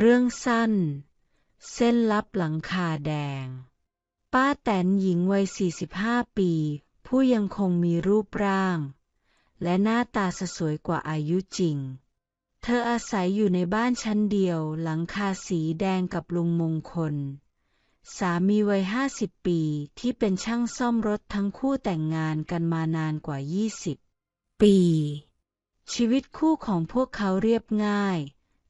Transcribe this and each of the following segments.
เรื่องสั้น เส้นลับหลังคาแดง ป้าแตนหญิงวัย 45 ปี ผู้ยังคงมีรูปร่าง และหน้าตาสสวยกว่าอายุจริง เธออาศัยอยู่ในบ้านชั้นเดียวหลังคาสีแดงกับลุงมงคล สามีวัย 50 ปีที่เป็นช่างซ่อมรถทั้งคู่แต่งงานกันมานานกว่า 20 ปี ชีวิตคู่ของพวกเขาเรียบง่าย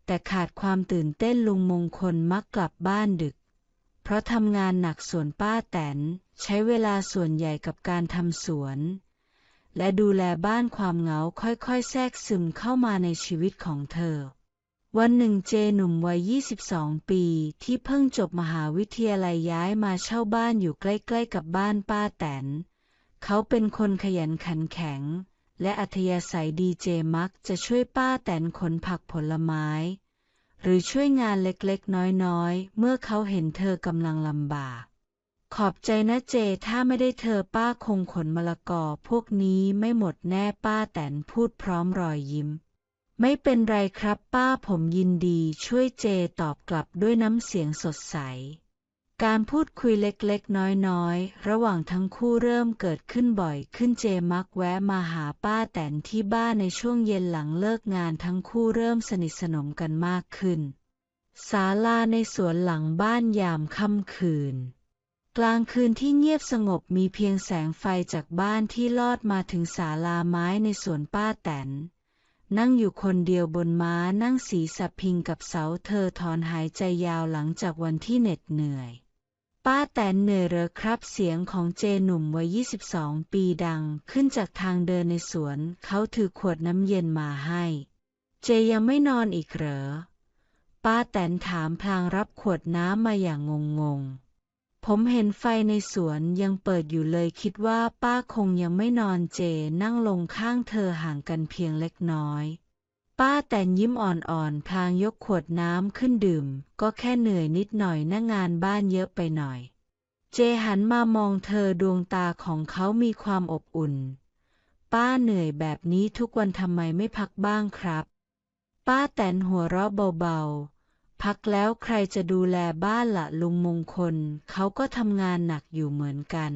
แต่ขาดความตื่นเต้นลุงมงคลมักกลับบ้านดึก เพราะทำงานหนักส่วนป้าแตนใช้เวลาส่วนใหญ่กับการทำสวน และดูแลบ้านความเหงาค่อยๆ แทรกซึมเข้ามาในชีวิตของเธอ วันหนึ่งเจหนุ่มวัย 22 ปีที่เพิ่งจบมหาวิทยาลัยย้ายมาเช่าบ้านอยู่ใกล้ๆกับบ้านป้าแตน เขาเป็นคนขยันขันแข็งและอัธยาศัยดีเจมักจะช่วยป้าแตนขนผักผลไม้ หรือช่วยงานเล็กๆ น้อยๆ เมื่อเขาเห็นเธอกำลังลำบาก ขอบใจนะเจ ถ้าไม่ได้เธอป้าคงขนมะละกอ พวกนี้ไม่หมดแน่ป้าแตนพูดพร้อมรอยยิ้ม ไม่เป็นไรครับป้าผมยินดีช่วยเจตอบกลับด้วยน้ำเสียงสดใส การพูดคุยเล็กๆ น้อยๆ ระหว่างทั้งคู่เริ่มเกิดขึ้นบ่อยขึ้นเจมักแวะมาหาป้าแตนที่บ้านในช่วงเย็นหลังเลิกงานทั้งคู่เริ่มสนิทสนมกันมากขึ้นศาลาในสวนหลังบ้านยามค่ำคืน กลางคืนที่เงียบสงบมีเพียงแสงไฟจากบ้านที่ลอดมาถึงศาลาไม้ในสวนป้าแตน นั่งอยู่คนเดียวบนม้านั่งสีสับพิงกับเสาเธอถอนหายใจยาวหลังจากวันที่เหน็ดเหนื่อย ป้าแตนเหนื่อยเหรอครับเสียงของเจหนุ่มวัย 22 ปีดังขึ้นจากทางเดินในสวน เขาถือขวดน้ำเย็นมาให้ เจยังไม่นอนอีกเหรอ ป้าแตนถามพลางรับขวดน้ำมาอย่างงงๆ ผมเห็นไฟในสวนยังเปิดอยู่เลยคิดว่าป้าคงยังไม่นอนเจนั่งลงข้างเธอห่างกันเพียงเล็กน้อย ป้าแตนยิ้มอ่อนๆพลางยกขวดน้ำขึ้นดื่ม ก็แค่เหนื่อยนิดหน่อยนะงานบ้านเยอะไปหน่อย เจหันมามองเธอดวงตาของเขามีความอบอุ่น ป้าเหนื่อยแบบนี้ทุกวันทำไมไม่พักบ้างครับ ป้าแตนหัวเราะเบาๆ พักแล้วใครจะดูแลบ้านละลุงมงคล เขาก็ทำงานหนักอยู่เหมือนกัน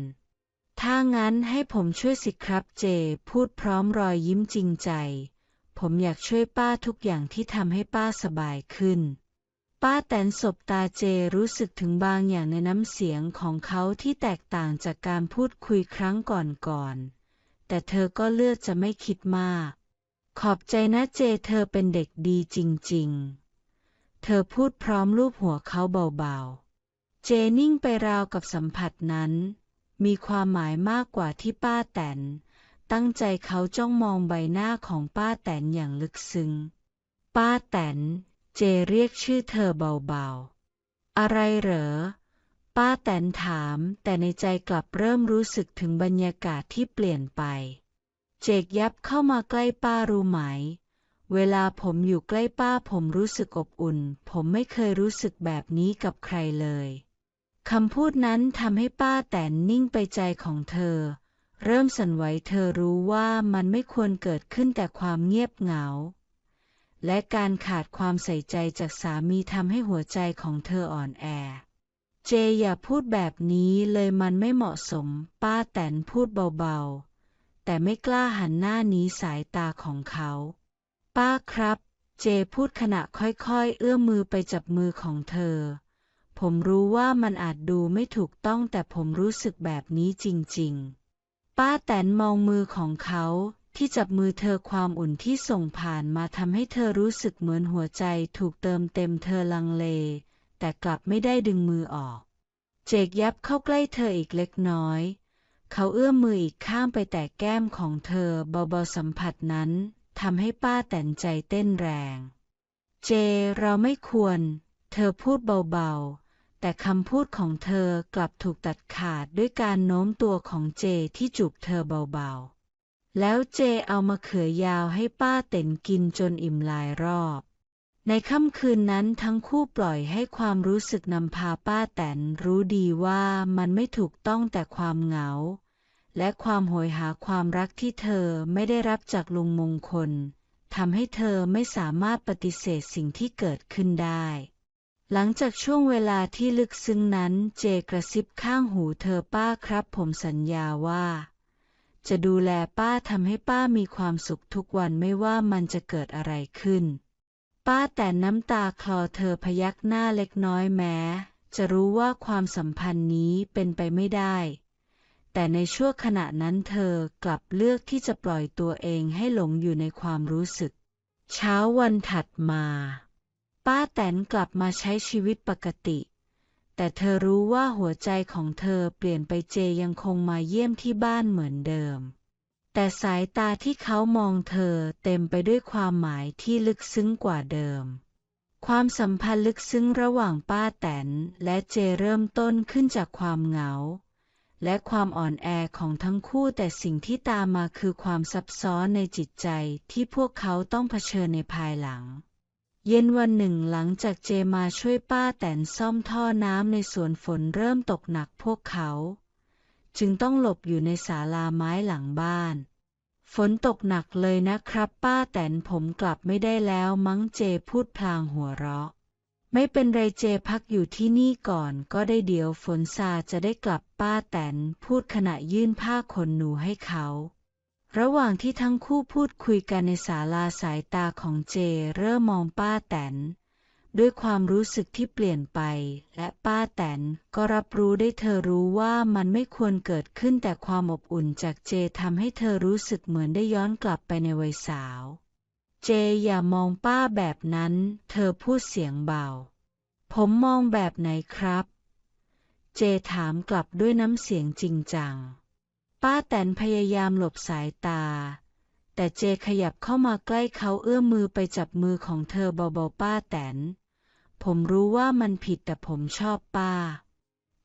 ถ้างั้นให้ผมช่วยสิครับเจพูดพร้อมรอยยิ้มจริงใจ ผมอยากช่วยป้าทุกอย่างที่ทำให้ป้าสบายขึ้น ป้าแตนสบตาเจรู้สึกถึงบางอย่างในน้ำเสียงของเขาที่แตกต่างจากการพูดคุยครั้งก่อนๆ แต่เธอก็เลือกจะไม่คิดมาก ขอบใจนะเจเธอเป็นเด็กดีจริงๆ เธอพูดพร้อมลูบหัวเขาเบาๆ เจนิ่งไปราวกับสัมผัสนั้น มีความหมายมากกว่าที่ป้าแตน ตั้งใจเขาจ้องมองใบหน้าของป้าแตนอย่างลึกซึ้ง ป้าแตน เจเรียกชื่อเธอเบาๆ อะไรเหรอ ป้าแตนถามแต่ในใจกลับเริ่มรู้สึกถึงบรรยากาศที่เปลี่ยนไป เจกยับเข้ามาใกล้ป้ารู้ไหม เวลาผมอยู่ใกล้ป้าผมรู้สึกอบอุ่น ผมไม่เคยรู้สึกแบบนี้กับใครเลยคำพูดนั้นทำให้ป้าแตนนิ่งไปใจของเธอ เริ่มสั่นไหวเธอรู้ว่ามันไม่ควรเกิดขึ้นแต่ความเงียบเหงา และการขาดความใส่ใจจากสามีทำให้หัวใจของเธออ่อนแอ เจอย่าพูดแบบนี้เลยมันไม่เหมาะสม ป้าแตนพูดเบาๆ แต่ไม่กล้าหันหน้าหนีสายตาของเขา ป้าครับ เจพูดขณะค่อยๆ เอื้อมมือไปจับมือของเธอ ผมรู้ว่ามันอาจดูไม่ถูกต้องแต่ผมรู้สึกแบบนี้จริง ๆ ป้าแตนมองมือของเขาที่จับมือเธอความอุ่นที่ส่งผ่านมาทำให้เธอรู้สึกเหมือนหัวใจถูกเติมเต็มเธอลังเล แต่กลับไม่ได้ดึงมือออก เจกยับเข้าใกล้เธออีกเล็กน้อย เขาเอื้อมมืออีกข้างไปแตะแก้มของเธอเบาๆสัมผัสนั้นทำให้ป้าแตนใจเต้นแรง เจเราไม่ควร เธอพูดเบาๆ แต่คำพูดของเธอกลับถูกตัดขาดด้วยการโน้มตัวของเจที่จูบเธอเบาๆ แล้วเจเอามะเขือยาวให้ป้าเต็นกินจนอิ่มหลายรอบ ในค่ำคืนนั้นทั้งคู่ปล่อยให้ความรู้สึกนำพาป้าแตนรู้ดีว่ามันไม่ถูกต้องแต่ความเหงา และความโหยหาความรักที่เธอไม่ได้รับจากลุงมงคลทำให้เธอไม่สามารถปฏิเสธสิ่งที่เกิดขึ้นได้ หลังจากช่วงเวลาที่ลึกซึ้งนั้นเจกระซิบข้างหูเธอป้าครับ ผมสัญญาว่า จะดูแลป้าทำให้ป้ามีความสุขทุกวันไม่ว่ามันจะเกิดอะไรขึ้น ป้าแต่น้ำตาคลอเธอพยักหน้าเล็กน้อยแม้ จะรู้ว่าความสัมพันธ์นี้เป็นไปไม่ได้ แต่ในช่วงขณะนั้นเธอกลับเลือกที่จะปล่อยตัวเองให้หลงอยู่ในความรู้สึก เช้าวันถัดมา ป้าแตนกลับมาใช้ชีวิตปกติ แต่เธอรู้ว่าหัวใจของเธอเปลี่ยนไปเจยังคงมาเยี่ยมที่บ้านเหมือนเดิม แต่สายตาที่เขามองเธอเต็มไปด้วยความหมายที่ลึกซึ้งกว่าเดิม ความสัมพันธ์ลึกซึ้งระหว่างป้าแตนและเจเริ่มต้นขึ้นจากความเหงาและความอ่อนแอของทั้งคู่แต่สิ่งที่ตามมาคือความซับซ้อนในจิตใจที่พวกเขาต้องเผชิญในภายหลัง เย็นวันหนึ่งหลังจากเจมาช่วยป้าแตนซ่อมท่อน้ำในสวนฝนเริ่มตกหนักพวกเขา จึงต้องหลบอยู่ในศาลาไม้หลังบ้าน ฝนตกหนักเลยนะครับ ป้าแตนผมกลับไม่ได้แล้วมั้งเจพูดพลางหัวเราะ ไม่เป็นไรเจพักอยู่ที่นี่ก่อนก็ได้เดี๋ยวฝนซาจะได้กลับป้าแตนพูดขณะยื่นผ้าขนหนูให้เขา ระหว่างที่ทั้งคู่พูดคุยกันในศาลาสายตาของเจเริ่มมองป้าแตน ด้วยความรู้สึกที่เปลี่ยนไป และป้าแตนก็รับรู้ได้เธอรู้ว่ามันไม่ควรเกิดขึ้นแต่ความอบอุ่นจากเจทำให้เธอรู้สึกเหมือนได้ย้อนกลับไปในวัยสาว เจอย่ามองป้าแบบนั้น เธอพูดเสียงเบา ผมมองแบบไหนครับ เจถามกลับด้วยน้ำเสียงจริงจัง ป้าแตนพยายามหลบสายตา แต่เจขยับเข้ามาใกล้เขาเอื้อมมือไปจับมือของเธอเบาๆป้าแตน ผมรู้ว่ามันผิดแต่ผมชอบป้า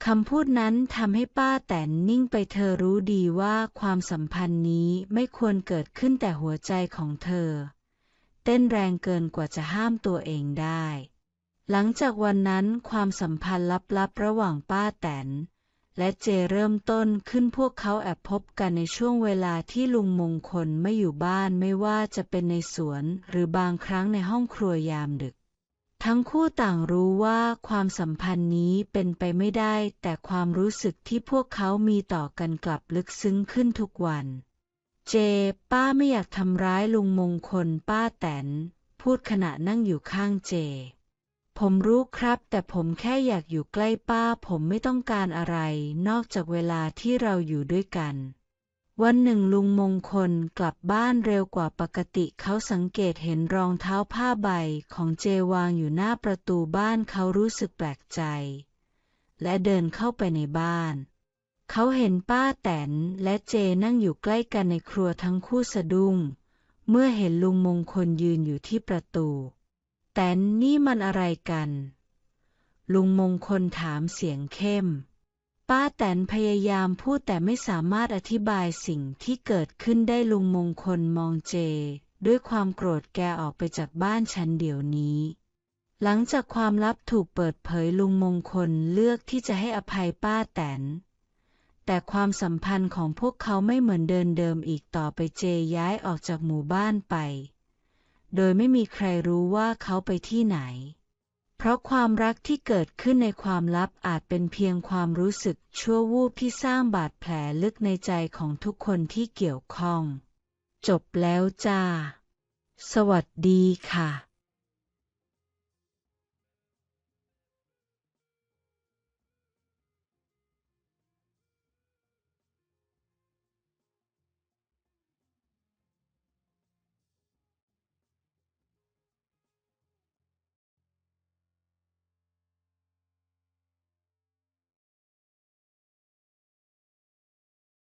คำพูดนั้นทำให้ป้าแตนนิ่งไปเธอรู้ดีว่าความสัมพันธ์นี้ไม่ควรเกิดขึ้นแต่หัวใจของเธอ เต้นแรงเกินกว่าจะห้ามตัวเองได้ หลังจากวันนั้นความสัมพันธ์ลับๆ ระหว่างป้าแตน และเจเริ่มต้นขึ้นพวกเขาแอบพบกันในช่วงเวลาที่ลุงมงคลไม่อยู่บ้านไม่ว่าจะเป็นในสวนหรือบางครั้งในห้องครัวยามดึก ทั้งคู่ต่างรู้ว่าความสัมพันธ์นี้เป็นไปไม่ได้ แต่ความรู้สึกที่พวกเขามีต่อกันกลับลึกซึ้งขึ้นทุกวัน เจ ป้าไม่อยากทำร้ายลุงมงคลป้าแตน พูดขณะนั่งอยู่ข้างเจ ผมรู้ครับ แต่ผมแค่อยากอยู่ใกล้ป้า ผมไม่ต้องการอะไร นอกจากเวลาที่เราอยู่ด้วยกัน วันหนึ่งลุงมงคลกลับบ้านเร็วกว่าปกติเขาสังเกตเห็นรองเท้าผ้าใบของเจวางอยู่หน้าประตูบ้านเขารู้สึกแปลกใจ และเดินเข้าไปในบ้านเขาเห็นป้าแตนและเจนั่งอยู่ใกล้กันในครัวทั้งคู่สะดุ้ง เมื่อเห็นลุงมงคลยืนอยู่ที่ประตู แตนนี่มันอะไรกัน ลุงมงคลถามเสียงเข้ม ป้าแตนพยายามพูดแต่ไม่สามารถอธิบายสิ่งที่เกิดขึ้นได้ลุงมงคลมองเจ ด้วยความโกรธแกออกไปจากบ้านฉันเดี๋ยวนี้หลังจากความลับถูกเปิดเผยลุงมงคลเลือกที่จะให้อภัยป้าแตน แต่ความสัมพันธ์ของพวกเขาไม่เหมือนเดินเดิมอีกต่อไปเจย้ายออกจากหมู่บ้านไป โดยไม่มีใครรู้ว่าเขาไปที่ไหน เพราะความรักที่เกิดขึ้นในความลับอาจเป็นเพียงความรู้สึกชั่ววูบที่สร้างบาดแผลลึกในใจของทุกคนที่เกี่ยวข้อง จบแล้วจ้า สวัสดีค่ะ